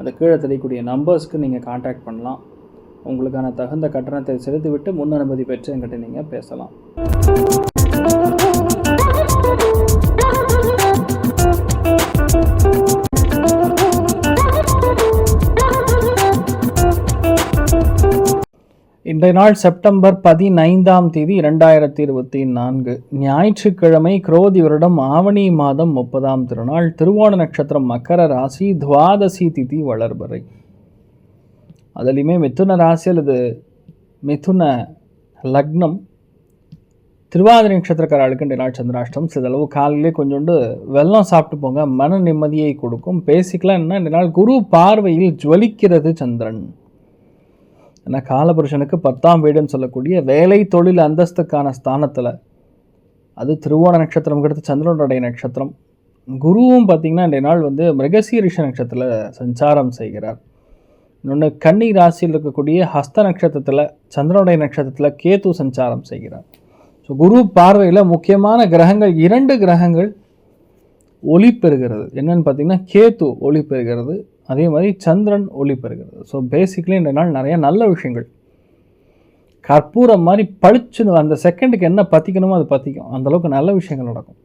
அந்த கீழே தெரியக்கூடிய நம்பர்ஸ்க்கு நீங்கள் காண்டாக்ட் பண்ணலாம். உங்களுக்கான தகுந்த கட்டணத்தை செலுத்திவிட்டு முன் அனுமதி பெற்று என்கிட்ட நீங்கள் பேசலாம். இன்றைய நாள் செப்டம்பர் பதினைந்தாம் தேதி இரண்டாயிரத்தி இருபத்தி நான்கு. ஞாயிற்றுக்கிழமை குரோதி வருடம் ஆவணி மாதம் முப்பதாம் திருநாள் திருவோண நட்சத்திரம் மக்கர ராசி துவாதசி திதி வளர்பறை. அதுலேயுமே மிதுன ராசி அல்லது மிதுன லக்னம் திருவாதிரை நட்சத்திரக்காரர்களுக்கு இன்றைய நாள் சந்திராஷ்டம் சிதளவு காலையிலே கொஞ்சோண்டு வெள்ளம் சாப்பிட்டு போங்க மன நிம்மதியை கொடுக்கும். பேசிக்கலாம் என்ன? இந்த நாள் குரு பார்வையில் ஜுவலிக்கிறது சந்திரன். ஏன்னா காலபுருஷனுக்கு பத்தாம் வீடுன்னு சொல்லக்கூடிய வேலை தொழில் அந்தஸ்துக்கான ஸ்தானத்தில் அது திருவோண கிடைத்த சந்திரனுடைய நட்சத்திரம். குருவும் பார்த்திங்கன்னா இன்றைய நாள் வந்து மிருகசீரிஷ நட்சத்திரத்தில் சஞ்சாரம் செய்கிறார். இன்னொன்று கன்னி ராசியில் இருக்கக்கூடிய ஹஸ்த நட்சத்திரத்தில் சந்திரனுடைய நட்சத்திரத்தில் கேது சஞ்சாரம் செய்கிறார். ஸோ குரு பார்வையில் முக்கியமான கிரகங்கள் இரண்டு கிரகங்கள் ஒளி பெறுகிறது என்னென்னு பார்த்தீங்கன்னா கேத்து ஒளி பெறுகிறது அதே மாதிரி சந்திரன் ஒளி பெறுகிறது ஸோ பேசிக்கலி இந்த நாள் நிறைய நல்ல விஷயங்கள். கற்பூரம் மாதிரி பளிச்சுன்னு அந்த செகண்டுக்கு என்ன பற்றிக்கணுமோ அது பற்றிக்கும் அந்தளவுக்கு நல்ல விஷயங்கள் நடக்கும்.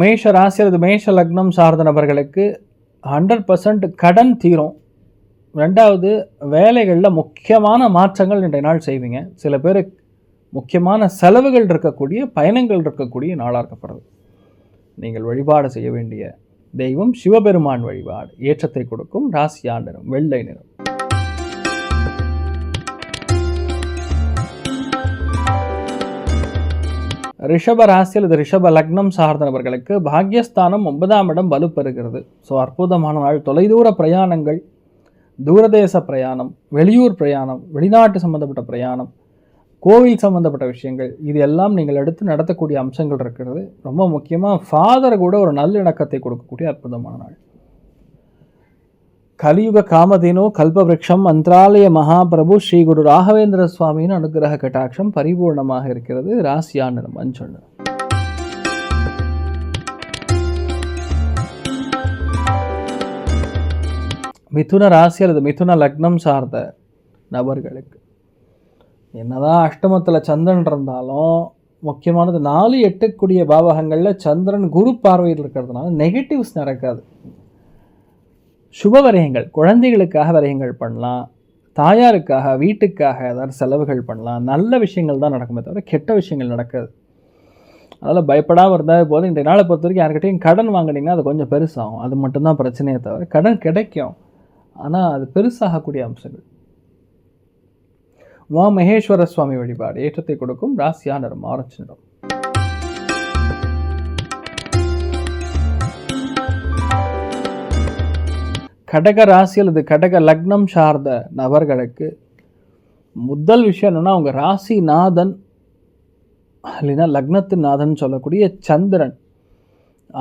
மேஷ ராசி அல்லது மேஷ லக்னம் சார்ந்த நபர்களுக்கு ஹண்ட்ரட் பர்சன்ட் கடன் தீரும். ரெண்டாவது வேலைகளில் முக்கியமான மாற்றங்கள் இன்றைய நாள் செய்வீங்க. சில பேர் முக்கியமான செலவுகள் இருக்கக்கூடிய பயணங்கள் இருக்கக்கூடிய நாளாக இருக்கப்படுறது நீங்கள் வழிபாடு செய்ய வேண்டிய தெய்வம் சிவபெருமான் வழிபாடு. ஏற்றத்தை கொடுக்கும் ராசியா நிறம் வெள்ளை நிறம். ரிஷப ராசி அல்லது ரிஷப லக்னம் சார்ந்த நபர்களுக்கு பாக்யஸ்தானம் ஒன்பதாம் இடம் வலுப்பெறுகிறது ஸோ அற்புதமான நாள். தொலைதூர பிரயாணங்கள் தூரதேச பிரயாணம் வெளியூர் பிரயாணம் வெளிநாட்டு சம்மந்தப்பட்ட பிரயாணம் கோவில் சம்மந்தப்பட்ட விஷயங்கள் இது எல்லாம் நீங்கள் எடுத்து நடத்தக்கூடிய அம்சங்கள் இருக்கிறது. ரொம்ப முக்கியமாக ஃபாதர் கூட ஒரு நல்லிணக்கத்தை கொடுக்கக்கூடிய அற்புதமான நாள். கலியுக காமதேனோ கல்பவருஷம் மந்திராலய மகாபிரபு ஸ்ரீ குரு ராகவேந்திர சுவாமியின் அனுகிரக கட்டாட்சம் பரிபூர்ணமாக இருக்கிறது. ராசியா நிறம் மஞ்சள் மிதுன ராசி அல்லது மிதுன லக்னம் சார்ந்த நபர்களுக்கு என்னதான் அஷ்டமத்தில் சந்திரன் இருந்தாலும் முக்கியமானது நாலு எட்டுக்கூடிய பாவகங்களில் சந்திரன் குரு பார்வையில் இருக்கிறதுனால நெகட்டிவ்ஸ் நடக்காது. சுப வரையங்கள் குழந்தைகளுக்காக வரையங்கள் பண்ணலாம் தாயாருக்காக வீட்டுக்காக ஏதாவது செலவுகள் பண்ணலாம் நல்ல விஷயங்கள் தான் நடக்குமே தவிர கெட்ட விஷயங்கள் நடக்காது. அதனால் பயப்படாமல் இருந்தால் போது இன்றைய நாளை பொறுத்த வரைக்கும் யார்கிட்டையும் கடன் வாங்கினீங்கன்னா அது கொஞ்சம் பெருசாகும். அது மட்டும்தான் பிரச்சனையே தவிர கடன் கிடைக்கும். ஆனால் அது பெருசாகக்கூடிய அம்சங்கள். உமா மகேஸ்வர சுவாமி வழிபாடு ஏற்றத்தை கொடுக்கும் ராசியா நிறம் ஆரஞ்சு நிறம் கடக ராசி அல்லது கடக லக்னம் சார்ந்த நபர்களுக்கு முதல் விஷயம் என்னென்னா அவங்க ராசி நாதன் இல்லைன்னா லக்னத்தின் நாதன் சொல்லக்கூடிய சந்திரன்.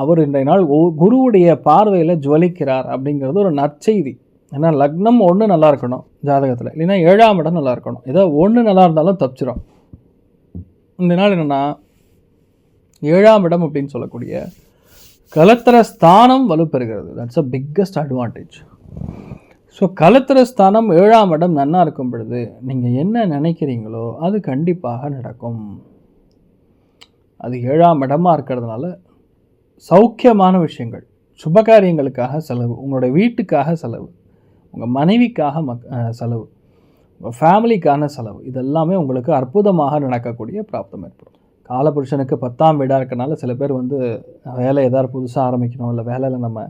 அவர் இன்றைய நாள் குருவுடைய பார்வையில் ஜுவலிக்கிறார் அப்படிங்கிறது ஒரு நற்செய்தி. ஏன்னா லக்னம் ஒன்று நல்லா இருக்கணும் ஜாதகத்தில். இல்லைன்னா ஏழாம் இடம் நல்லா இருக்கணும். ஏதோ ஒன்று நல்லா இருந்தாலும் தப்பிச்சிடும் இந்த நாள் என்னென்னா ஏழாம் இடம் அப்படின்னு சொல்லக்கூடிய கலத்திர ஸ்தானம் வலுப்பெறுகிறது. That's a biggest advantage so கலத்திர ஸ்தானம் ஏழாம் இடம் நன்னா இருக்கும் பொழுது நீங்கள் என்ன நினைக்கிறீங்களோ அது கண்டிப்பாக நடக்கும். அது ஏழாம் இடமாக இருக்கிறதுனால சௌக்கியமான விஷயங்கள் சுபகாரியங்களுக்காக செலவு உங்களுடைய வீட்டுக்காக செலவு. உங்கள் மனைவிக்காக மக் செலவு. உங்கள் ஃபேமிலிக்கான செலவு. இதெல்லாமே உங்களுக்கு அற்புதமாக நடக்கக்கூடிய பிராப்தம் ஏற்படும். காலபுருஷனுக்கு பத்தாம் வீடாக இருக்கனால சில பேர் வந்து வேலை ஏதாவது புதுசாக ஆரம்பிக்கணும் இல்லை வேலையில் நம்ம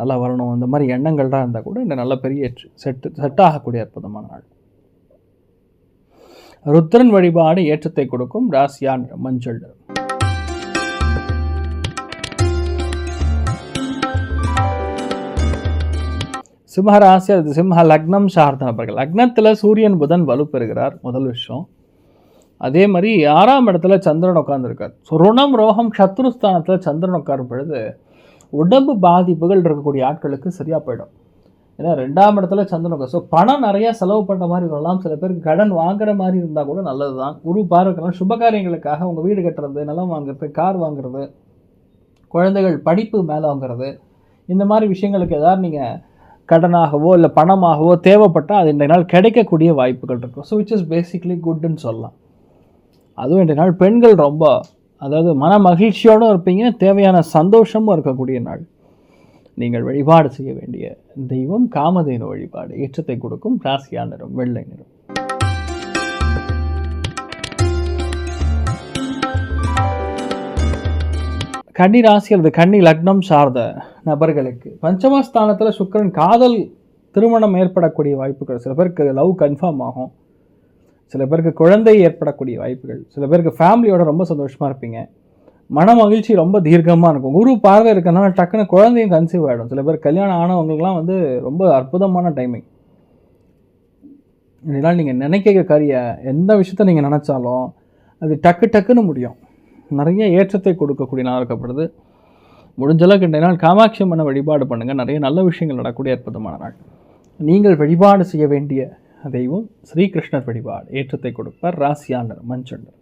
நல்லா வரணும் இந்த மாதிரி எண்ணங்கள்லாம் இருந்தால் கூட இந்த நல்ல பெரிய செட்டு செட் ஆகக்கூடிய அற்புதமான நாள். ருத்ரன் வழிபாடு ஏற்றத்தை கொடுக்கும் ராசியான் மஞ்சள் சிம்மராசி அது சிம்ம லக்னம் சார்ந்த நபர்கள். லக்னத்தில் சூரியன் புதன் வலுப்பெறுகிறார் முதல் விஷயம். அதே மாதிரி ஆறாம் இடத்துல சந்திரன் உட்காந்துருக்கார் ஸோ ருணம் ரோகம் சத்ருஸ்தானத்தில் சந்திரன் உட்காரும் பொழுது உடம்பு பாதிப்புகள் இருக்கக்கூடிய ஆட்களுக்கு சரியாக போயிடும். ஏன்னா ரெண்டாம் இடத்துல சந்திரன் உட்கார். ஸோ பணம் நிறையா செலவு பண்ணுற மாதிரி வரலாம் சில பேருக்கு கடன் வாங்குற மாதிரி இருந்தால் கூட நல்லது தான் குரு பார்வைக்கெல்லாம் சுபகாரியங்களுக்காக உங்கள் வீடு கட்டுறது நிலம் வாங்குறது கார் வாங்குறது குழந்தைகள் படிப்பு மேலே வாங்குறது இந்த மாதிரி விஷயங்களுக்கு ஏதாவது நீங்கள் கடனாகவோ இல்லை பணமாகவோ தேவைப்பட்டால் அது இன்றைய நாள் கிடைக்கக்கூடிய வாய்ப்புகள் இருக்கும். ஸோ விச் இஸ் பேசிக்லி குட்னு சொல்லலாம். அதுவும் இன்றைய நாள் பெண்கள் ரொம்ப அதாவது மன மகிழ்ச்சியோடும் இருப்பீங்க தேவையான சந்தோஷமும் இருக்கக்கூடிய நாள். நீங்கள் வழிபாடு செய்ய வேண்டிய தெய்வம் காமதேனு வழிபாடு. ஏற்றத்தை கொடுக்கும் ராசியா நிறம் வெள்ளை நிறம். கன்னி ராசி அல்லது கன்னி லக்னம் சார்ந்த நபர்களுக்கு. பஞ்சமஸ்தானத்தில் சுக்கரன் காதல் திருமணம் ஏற்படக்கூடிய வாய்ப்புகள். சில பேருக்கு லவ் கன்ஃபார்ம் ஆகும். சில பேருக்கு குழந்தை ஏற்படக்கூடிய வாய்ப்புகள். சில பேருக்கு ஃபேமிலியோட ரொம்ப சந்தோஷமாக இருப்பீங்க. மன மகிழ்ச்சி ரொம்ப தீர்க்கமாக இருக்கும். குரு பார்வை இருக்கனால டக்குன்னு குழந்தையும் கன்சீவ் ஆகிடும் சில பேர் கல்யாணம் ஆனவங்களுக்குலாம் வந்து ரொம்ப அற்புதமான டைமிங் இதனால் நீங்கள் நினைக்க கரிய எந்த விஷயத்த நீங்கள் நினச்சாலும் அது டக்கு டக்குன்னு முடியும். நிறைய ஏற்றத்தை கொடுக்கக்கூடிய நாள் முடிஞ்சளவுக்கு முடிஞ்ச இன்றைய நாள் காமாட்சி அம்மனை வழிபாடு பண்ணுங்கள் நிறைய நல்ல விஷயங்கள் நடக்கக்கூடிய அற்புதமான நாள். நீங்கள் வழிபாடு செய்ய வேண்டிய தெய்வம் ஸ்ரீகிருஷ்ணர் வழிபாடு. ஏற்றத்தை கொடுப்பார் ராசியாண்டர் மஞ்சண்டர்.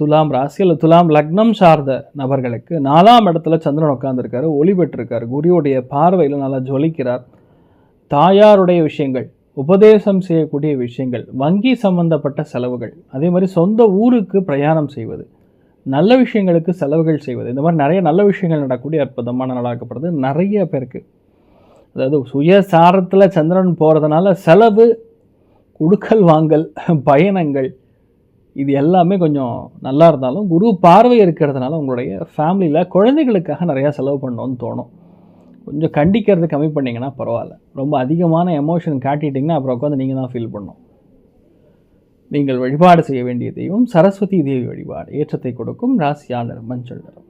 துலாம் ராசி துலாம் லக்னம் சார்ந்த நபர்களுக்கு நாலாம் இடத்துல சந்திரன் உட்காந்துருக்காரு ஒளி பெற்றிருக்காரு. குருவுடைய பார்வையில் நல்லா ஜொலிக்கிறார். தாயாருடைய விஷயங்கள் உபதேசம் செய்யக்கூடிய விஷயங்கள் வங்கி சம்பந்தப்பட்ட செலவுகள் அதே மாதிரி சொந்த ஊருக்கு பிரயாணம் செய்வது நல்ல விஷயங்களுக்கு செலவுகள் செய்வது இந்த மாதிரி நிறைய நல்ல விஷயங்கள் நடக்கக்கூடிய அற்புதமான நாளாக்கப்படுது நிறைய பேருக்கு. அதாவது சுயசாரத்தில் சந்திரன் போகிறதுனால செலவு குடுக்கல் வாங்கல் பயணங்கள் இது எல்லாமே கொஞ்சம் நல்லா இருந்தாலும் குரு பார்வை இருக்கிறதுனால உங்களுடைய ஃபேமிலியில் குழந்தைகளுக்காக நிறையா செலவு பண்ணணும்னு தோணும். கொஞ்சம் கண்டிக்கிறது கம்மி பண்ணிங்கன்னா பரவாயில்ல. ரொம்ப அதிகமான எமோஷன் காட்டிட்டிங்கன்னா அப்புறம் உட்காந்து நீங்கள் தான் ஃபீல் பண்ணும் நீங்கள் வழிபாடு செய்ய வேண்டிய தெய்வம் சரஸ்வதி தேவி வழிபாடு. ஏற்றத்தை கொடுக்கும் ராசியாளர் மஞ்சள் நிறம்.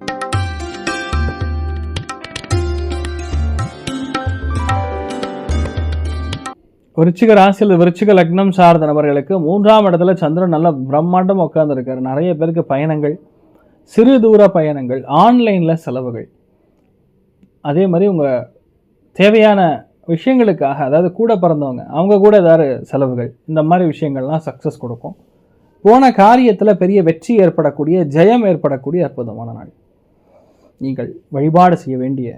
விருச்சிக ராசியில் விருச்சிக லக்னம் சார்ந்த நபர்களுக்கு மூன்றாம் இடத்துல சந்திரன் நல்ல பிரம்மாண்டம் உட்காந்துருக்கார் நிறைய பேருக்கு பயணங்கள் சிறு தூர பயணங்கள் ஆன்லைனில் செலவுகள். அதே மாதிரி உங்கள் தேவையான விஷயங்களுக்காக அதாவது கூட பிறந்தவங்க அவங்க கூட ஏதாவது செலவுகள் இந்த மாதிரி விஷயங்கள்லாம் சக்ஸஸ் கொடுக்கும். போன காரியத்தில் பெரிய வெற்றி ஏற்படக்கூடிய ஜெயம் ஏற்படக்கூடிய அற்புதமான நாள். நீங்கள் வழிபாடு செய்ய வேண்டிய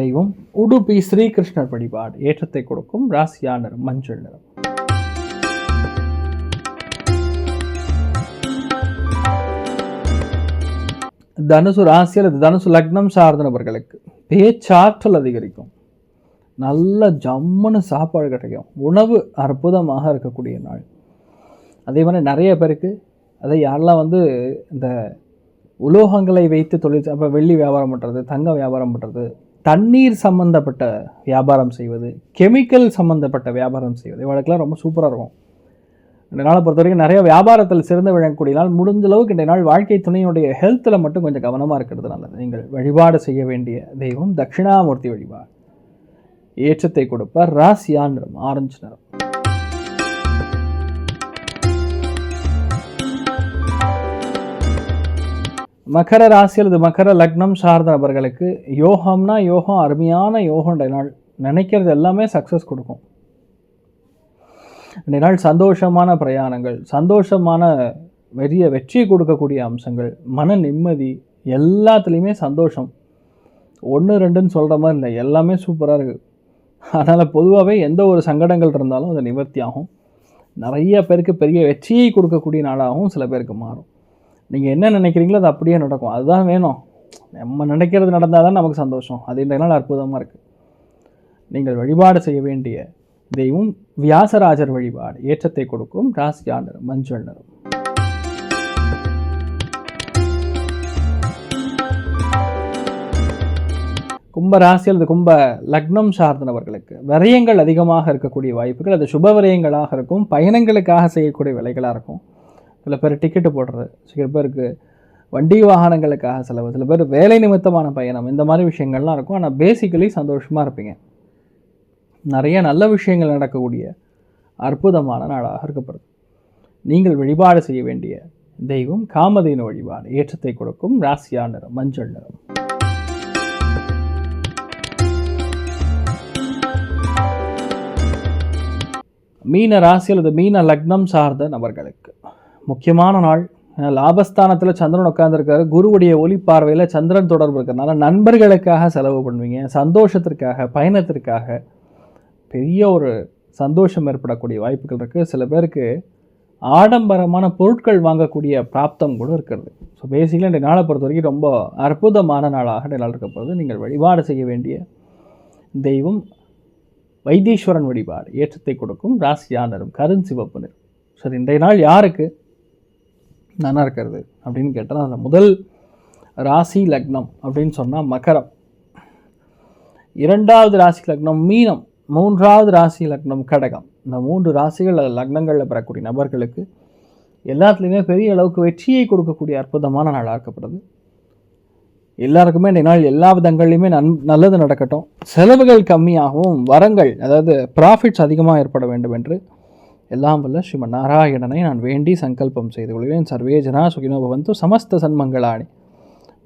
தெய்வம் உடுப்பி ஸ்ரீகிருஷ்ணர் வழிபாடு ஏற்றத்தை கொடுக்கும் ராசியா நிறம் மஞ்சள் நிறம். தனுசு ராசி அல்லது தனுசு லக்னம் சார்ந்தவர்களுக்கு பேச்சாற்றல் அதிகரிக்கும். நல்ல ஜம்முன்னு சாப்பாடு கிடைக்கும். உணவு அற்புதமாக இருக்கக்கூடிய நாள். அதே மாதிரி நிறைய பேருக்கு அதை யாரெல்லாம் வந்து இந்த உலோகங்களை வைத்து தொழில் அப்போ வெள்ளி வியாபாரம் பண்ணுறது தங்க வியாபாரம் பண்ணுறது தண்ணீர் சம்மந்தப்பட்ட வியாபாரம் செய்வது கெமிக்கல் சம்மந்தப்பட்ட வியாபாரம் செய்வது இவளுக்கெல்லாம் ரொம்ப சூப்பராக இருக்கும். இந்த நாளை பொறுத்த வரைக்கும் நிறைய வியாபாரத்தில் சிறந்து விளங்கக்கூடிய நாள் முடிஞ்ச அளவுக்கு இந்த நாள் வாழ்க்கை துணையுடைய ஹெல்த்தில் மட்டும் கொஞ்சம் கவனமாக இருக்கிறது நல்லது. நீங்கள் வழிபாடு செய்ய வேண்டிய தெய்வம் தட்சிணாமூர்த்தி வழிபாடு. ஏற்றத்தை கொடுப்பார். ராசியா நிறம் ஆரஞ்சு நிறம். மகர ராசி அல்லது மகர லக்னம் சார்ந்த நபர்களுக்கு யோகம்னா யோகம் அருமையான யோகம் நாள் நினைக்கிறது எல்லாமே சக்ஸஸ் கொடுக்கும். ரெண்டு நாள் சந்தோஷமான பிரயாணங்கள் சந்தோஷமான பெரிய வெற்றி கொடுக்கக்கூடிய அம்சங்கள் மன நிம்மதி எல்லாத்துலேயுமே சந்தோஷம். ஒன்று ரெண்டுன்னு சொல்கிற மாதிரி இல்லை எல்லாமே சூப்பராக இருக்குது அதனால் பொதுவாகவே எந்த ஒரு சங்கடங்கள் இருந்தாலும் அது நிவர்த்தி ஆகும். நிறைய பேருக்கு பெரிய வெற்றியை கொடுக்கக்கூடிய நாளாகவும் சில பேருக்கு மாறும். நீங்கள் என்ன நினைக்கிறீங்களோ அது அப்படியே நடக்கும். அதுதான் வேணும். நம்ம நினைக்கிறது நடந்தால் தான் நமக்கு சந்தோஷம். அது இந்த நாள் அற்புதமாக இருக்குது நீங்கள் வழிபாடு செய்ய வேண்டிய தெய்வம் வியாசராஜர் வழிபாடு ஏற்றத்தை கொடுக்கும் ராசியா நிறம் மஞ்சள் நிறம் கும்ப ராசி அல்லது கும்ப லக்னம் சார்ந்தவர்களுக்கு விரயங்கள் அதிகமாக இருக்கக்கூடிய வாய்ப்புகள் அது சுப விரயங்களாக இருக்கும் பயணங்களுக்காக செய்யக்கூடிய விலைகளாக இருக்கும். சில பேர் டிக்கெட்டு போடுறது சில பேருக்கு வண்டி வாகனங்களுக்காக செலவு சில பேர் வேலை நிமித்தமான பயணம் இந்த மாதிரி விஷயங்கள்லாம் இருக்கும். ஆனால் பேசிக்கலி சந்தோஷமாக இருப்பீங்க. நிறைய நல்ல விஷயங்கள் நடக்கக்கூடிய அற்புதமான நாளாக இருக்கப்படுது. நீங்கள் வழிபாடு செய்ய வேண்டிய தெய்வம் காமதேனு வழிபாடு ஏற்றத்தை கொடுக்கும் ராசியா நிறம் மஞ்சள் நிறம். மீன ராசி அல்லது மீன லக்னம் சார்ந்த நபர்களுக்கு முக்கியமான நாள். லாபஸ்தானத்தில் சந்திரன் உட்காந்துருக்காரு குருவுடைய ஒளி பார்வையில் சந்திரன் தொடர்பு இருக்கிறதுனால நண்பர்களுக்காக செலவு பண்ணுவீங்க சந்தோஷத்திற்காக பயணத்திற்காக பெரிய ஒரு சந்தோஷம் ஏற்படக்கூடிய வாய்ப்புகள் இருக்குது சில பேருக்கு ஆடம்பரமான பொருட்கள் வாங்கக்கூடிய பிராப்தம் கூட இருக்கிறது. ஸோ பேசிக்கலாக இந்த நாளை பொறுத்த வரைக்கும் ரொம்ப அற்புதமான நாளாக இந்த நாள் போகிறது நீங்கள் வழிபாடு செய்ய வேண்டிய தெய்வம் வைத்தீஸ்வரன் வழிபாடு ஏற்றத்தை கொடுக்கும் ராசி நிறம் கருஞ்சிவப்பு நிறம். சரி இன்றைய நாள் யாருக்கு நல்லா இருக்கிறது அப்படின்னு கேட்டால் அந்த முதல் ராசி லக்னம் அப்படின்னு சொன்னால் மகரம். இரண்டாவது ராசி லக்னம் மீனம். மூன்றாவது ராசி லக்னம் கடகம். இந்த மூன்று ராசிகள் அல்லது லக்னங்களில் பெறக்கூடிய நபர்களுக்கு எல்லாத்துலேயுமே பெரிய அளவுக்கு வெற்றியை கொடுக்கக்கூடிய அற்புதமான நாளாக இருக்கப்படுது எல்லாருக்குமே இந்த நாள் எல்லா விதங்கள்லையுமே நன் நல்லது நடக்கட்டும். செலவுகள் கம்மியாகவும் வரங்கள் அதாவது ப்ராஃபிட்ஸ் அதிகமாக ஏற்பட வேண்டும் என்று எல்லாம் வல்ல ஸ்ரீமன் நாராயணனை நான் வேண்டி சங்கல்பம் செய்து கொள்கிறேன். சர்வே ஜனா சுகினோ பவந்து சமஸ்த சன்மங்களாணி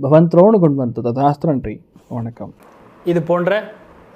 பவந்த்ரோனு குண்வந்து ததாஸ்து நன்றி. வணக்கம். இது போன்ற